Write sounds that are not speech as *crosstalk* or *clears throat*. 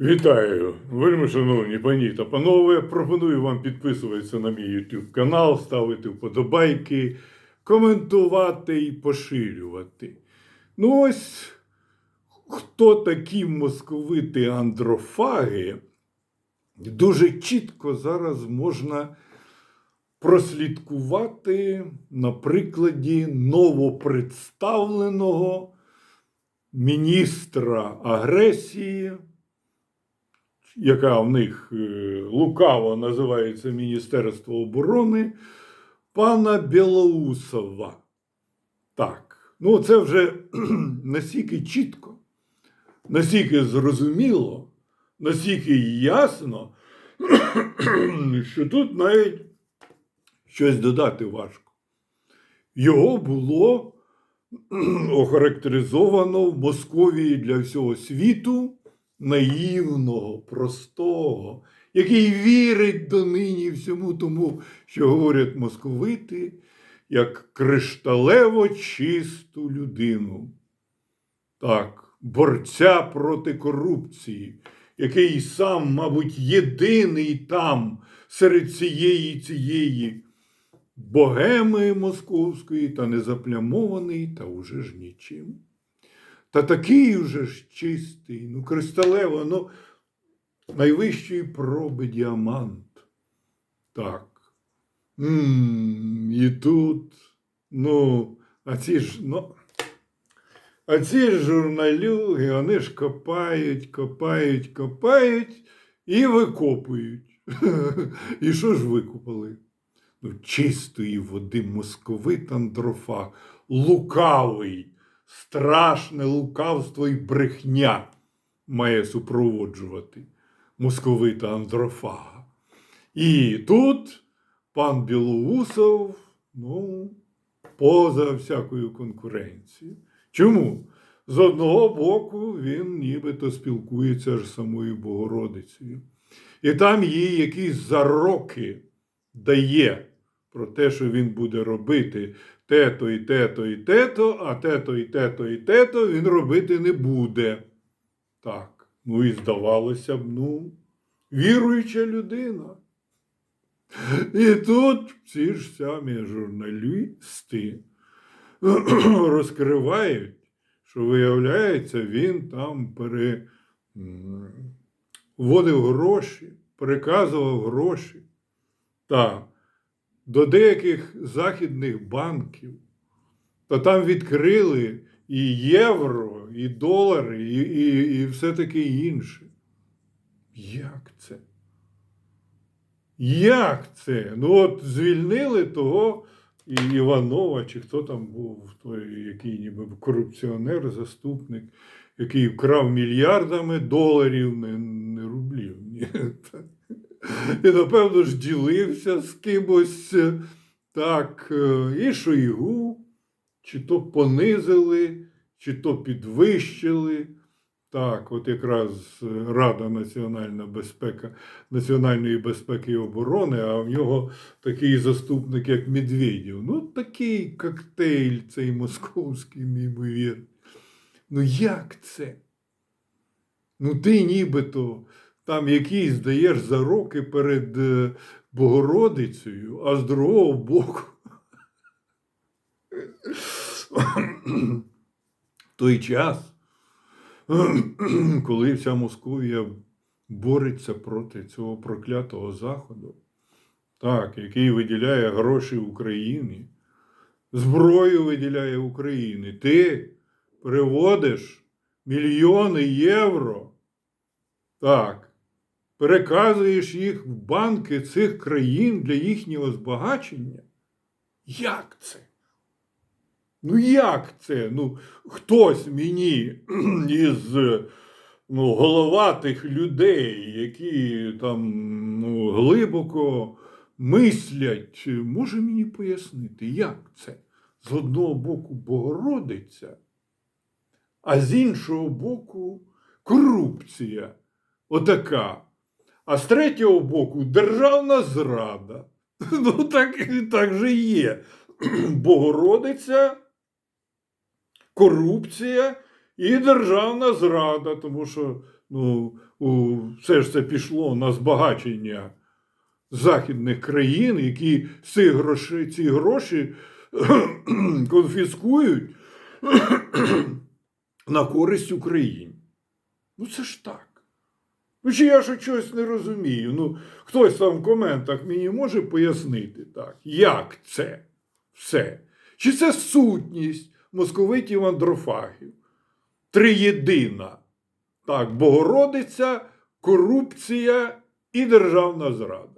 Вітаю, вельми шановні пані та панове. Пропоную вам підписуватися на мій YouTube канал, ставити вподобайки, коментувати і поширювати. Ну ось хто такі московити андрофаги, дуже чітко зараз можна прослідкувати на прикладі новопредставленого міністра агресії яка в них е, лукаво називається Міністерство оборони, пана Білоусова. Так, ну це вже *clears throat* настільки чітко, настільки зрозуміло, настільки ясно, *clears throat* що тут навіть щось додати важко. Його було *clears throat* охарактеризовано в Московії для всього світу наївного, простого, який вірить донині всьому тому, що говорять московити, як кришталево чисту людину. Так, борця проти корупції, який сам, мабуть, єдиний там серед цієї цієї богеми московської та незаплямований, та уже ж нічим. Та такий уже ж чистий, ну, кристалево, ну, найвищої проби діамант. Так. м і тут, ну, а ці ж, ну, а ці журналюги, вони ж копають, копають, копають і викопують. *laughs* І що ж викопали? Ну, чистої води московит Андрофа, лукавий страшне лукавство і брехня має супроводжувати московита Андрофага. І тут пан Білоусов, ну, поза всякою конкуренцією. Чому? З одного боку, він нібито спілкується з самою Богородицею. І там їй якісь зароки дає про те, що він буде робити те-то і те-то і те-то, а те-то і те-то і те-то він робити не буде. Так, ну і здавалося б, ну, віруюча людина. І тут ці ж самі журналісти *clears throat* розкривають, що, виявляється, він там переводив гроші, переказував гроші. Так до деяких західних банків, то там відкрили і євро, і долари, і, і, і все таке інше. Як це? Як це? Ну, от звільнили того Іванова, чи хто там був, той, який ніби корупціонер, заступник, який вкрав мільярдами доларів, не, не рублів. Ні. І, напевно ж, ділився з кимось так, е, і Шойгу, чи то понизили, чи то підвищили. Так, от якраз Рада національна безпека, національної безпеки і оборони, а в нього такий заступник, як Медведєв. Ну, такий коктейль цей московський, неймовірний. Ну як це? Ну, ти нібито там якийсь даєш зароки перед е, Богородицею, а з другого боку. Той час, коли вся Московія бореться проти цього проклятого Заходу, так, який виділяє гроші Україні, зброю виділяє Україні, ти приводиш мільйони євро. Так, переказуєш їх в банки цих країн для їхнього збагачення? Як це? Ну, як це? Ну, хтось мені *clears throat* із ну, головатих людей, які там ну, глибоко мислять, може мені пояснити, як це? З одного боку Богородиця, а з іншого боку корупція. Отака. А з третього боку державна зрада. *laughs* Ну, так, так же є. *clears throat* Богородиця, корупція і державна зрада, тому що ну, все ж це пішло на збагачення західних країн, які ці гроші, ці гроші *clears throat* конфіскують *clears throat* на користь Україні. Ну це ж так. Ну, чи я ж щось не розумію? Ну, хтось там в коментах мені може пояснити так, як це все? Чи це сутність московитів андрофагів? Триєдина. Так, Богородиця, корупція і державна зрада.